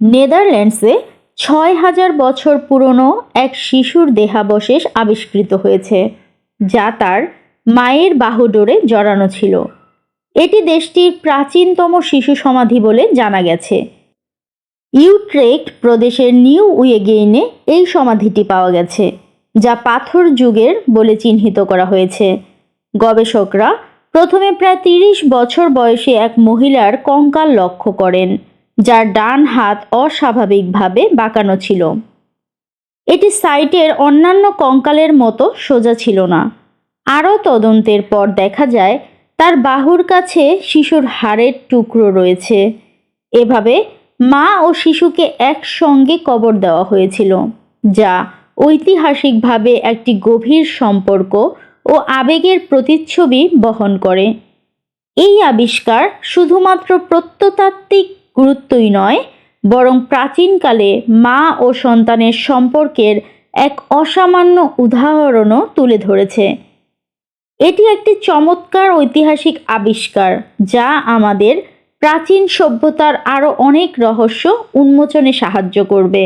নেদারল্যান্ডসে ছয় হাজার বছর পুরনো এক শিশুর দেহাবশেষ আবিষ্কৃত হয়েছে, যা তার মায়ের বাহুডোরে জড়ানো ছিল। এটি দেশটির প্রাচীনতম শিশু সমাধি বলে জানা গেছে। ইউট্রেক্ট প্রদেশের নিউ উয়েগেইনে এই সমাধিটি পাওয়া গেছে, যা পাথর যুগের বলে চিহ্নিত করা হয়েছে। গবেষকরা প্রথমে প্রায় তিরিশ বছর বয়সে এক মহিলার কঙ্কাল লক্ষ্য করেন। যার ডান হাত অস্বাভাবিকভাবে বাঁকানো ছিল। এটি সাইটের অন্যান্য কঙ্কালের মতো সোজা ছিল না। আরও তদন্তের পর দেখা যায়, তার বাহুর কাছে শিশুর হাড়ের টুকরো রয়েছে। এভাবে মা ও শিশুকে একসঙ্গে কবর দেওয়া হয়েছিল, যা ঐতিহাসিকভাবে একটি গভীর সম্পর্ক ও আবেগের প্রতিচ্ছবি বহন করে। এই আবিষ্কার শুধুমাত্র প্রত্নতাত্ত্বিক গুরুত্বই নয়, বরং প্রাচীনকালে মা ও সন্তানের সম্পর্কের এক অসামান্য উদাহরণও তুলে ধরেছে। এটি একটি চমৎকার ঐতিহাসিক আবিষ্কার, যা আমাদের প্রাচীন সভ্যতার আরও অনেক রহস্য উন্মোচনে সাহায্য করবে।